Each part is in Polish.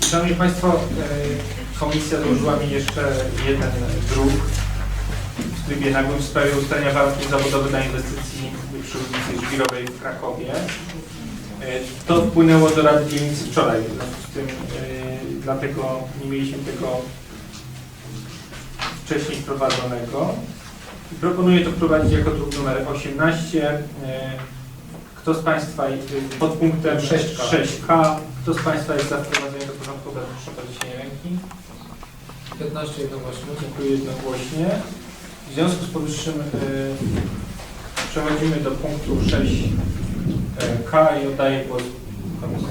Szanowni Państwo, e, komisja złożyła mi jeszcze jeden druk w trybie nagłym w sprawie ustalenia warunków zawodowych dla inwestycji przy ulicy Żwirowej w Krakowie. E, To wpłynęło do Rady Dzielnicy wczoraj, w związku z tym e, dlatego nie mieliśmy tego wcześniej wprowadzonego. Proponuję to wprowadzić jako druk numer 18. E, Kto z Państwa pod punktem 6K. 6K, kto z Państwa jest za wprowadzeniem do porządku obrad, proszę o podniesienie ręki. 15 jednogłośnie. Dziękuję jednogłośnie. W związku z powyższym y, przechodzimy do punktu 6K i oddaję głos komisji.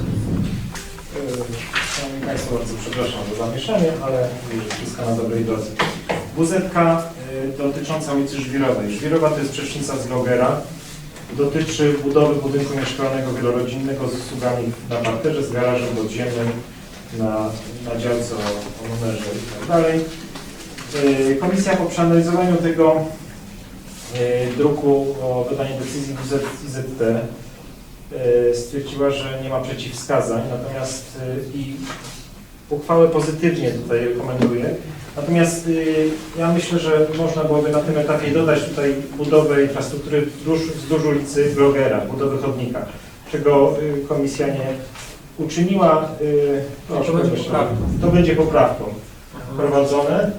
Szanowni Państwo, bardzo przepraszam za zamieszanie, ale wszystko na dobrej drodze. WZK y, dotycząca ulicy Żwirowej. Żwirowa to jest przecznica z Logera. Dotyczy budowy budynku mieszkalnego wielorodzinnego z usługami na parterze, z garażem podziemnym, na, na działce o, numerze i tak dalej. Y, Komisja po przeanalizowaniu tego y, druku o wydanie decyzji WZ, IZT e, stwierdziła, że nie ma przeciwwskazań, natomiast i uchwałę pozytywnie tutaj rekomenduje. Natomiast ja myślę, że można byłoby na tym etapie dodać tutaj budowę infrastruktury wzdłuż, ulicy Blogera, budowę chodnika, czego komisja nie uczyniła. To proszę, będzie proszę. poprawką. To będzie poprawką wprowadzone.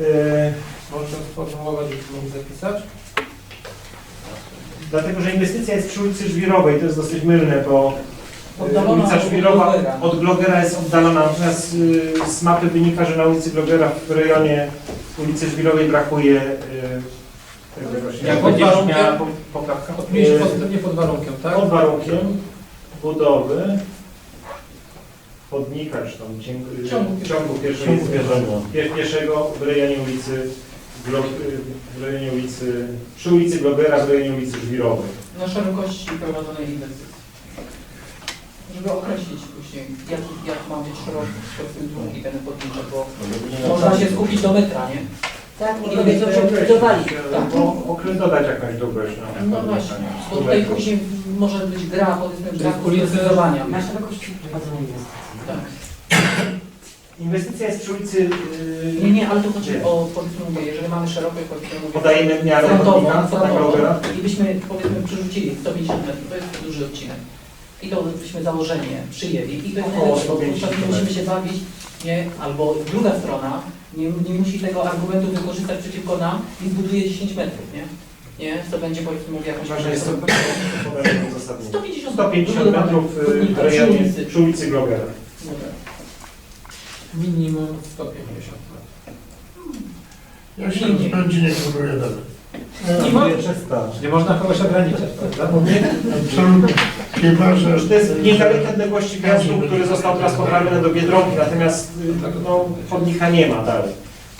E, Można sformułować, żeby mógł zapisać? Dlatego, że inwestycja jest przy ulicy Żwirowej, to jest dosyć mylne, bo y, Oddalona ulica od Żwirowa Glogera. od Glogera jest oddalona, natomiast y, z mapy wynika, że na ulicy Glogera w rejonie ulicy Żwirowej brakuje y, tego właśnie. Jak pod będzie warunkiem- po- pozytywnie pod warunkiem, tak? Pod warunkiem budowy chodnika, czy tam ciągu, Ciągu ciągu pieszego, Ciągu pieszego. pie- pieszego w rejonie ulicy Glo- w rejonie ulicy, przy ulicy Glogera w rejonie ulicy Żwirowej. na szerokości prowadzonej inwestycji. Żeby określić później, jak, jak ma być szeroki ten długi ten podnicze, bo można się skupić do metra, nie? Tak, nie wiedzą, że budowali. Tak, bo okre- dodać jakąś długość. No, No właśnie, bo tutaj później może być gra, powiedzmy, To gra jest ulicy- ulicyzowania. Na szerokości prowadzenia inwestycji. Tak. Inwestycja jest przy ulicy. Yy, Nie, nie, ale tu chodzi o, powiedzmy, mówię, jeżeli mamy szeroką, powiedzmy, mówię, Podajemy miarę frontową, chodnika, tak frontową Glogera. i byśmy, powiedzmy, przerzucili 150 metrów, to jest duży odcinek. I to byśmy założenie przyjęli i to Około jest 150 nie musimy się bawić, nie, albo druga strona nie, nie musi tego argumentu wykorzystać przeciwko nam i zbuduje 10 metrów, nie? Nie, to będzie powiedzmy mówię jakąś... Że jest to uzasadnienie. 150 150 metrów yy, w rejonie ulicy. przy ulicy Glogera. Dobra. Minimum 150. Ja się rozpędzi, nie próbuję dalej. Nie ma- Nie można kogoś ograniczać, prawda? Absolutnie. Chyba, że... To jest niedaleko odległości wjazdu, który został teraz poprawiony do Biedronki, natomiast yy, no, chodnika nie ma dalej.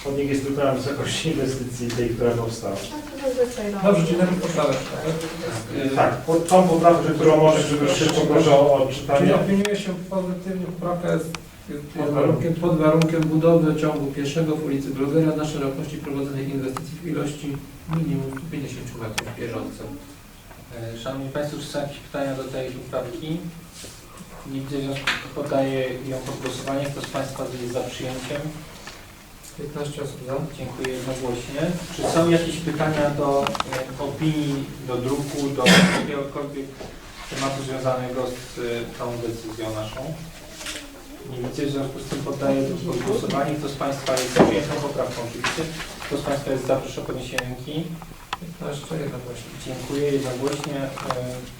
Chodnik jest tylko na wysokości inwestycji tej, która powstała. Dobrze, czyli najpierw poprawek, tak? Yy, Tak, po- tą poprawkę, którą może, żeby szybko proszę o Czyli odczytanie. opiniuje się pozytywnie, poprawka jest Pod warunkiem, pod warunkiem budowy ciągu pieszego w ulicy Blogera na szerokości prowadzonej inwestycji w ilości minimum 150 metrów bieżących. E, Szanowni Państwo, czy są jakieś pytania do tej poprawki? Nie widzę, w związku z tym poddaję ją pod głosowanie. Kto z Państwa jest za przyjęciem? 15 osób za. Dziękuję jednogłośnie. Czy są jakieś pytania do e, opinii, do druku, do jakiegokolwiek tematu związanego z e, tą decyzją naszą? Nie widzę, w związku z tym poddaję to pod głosowanie. Kto z Państwa jest za przyjętą poprawką oczywiście? Kto z Państwa jest za, proszę o podniesienie ręki. 15 jednogłośnie. Dziękuję jednogłośnie. E,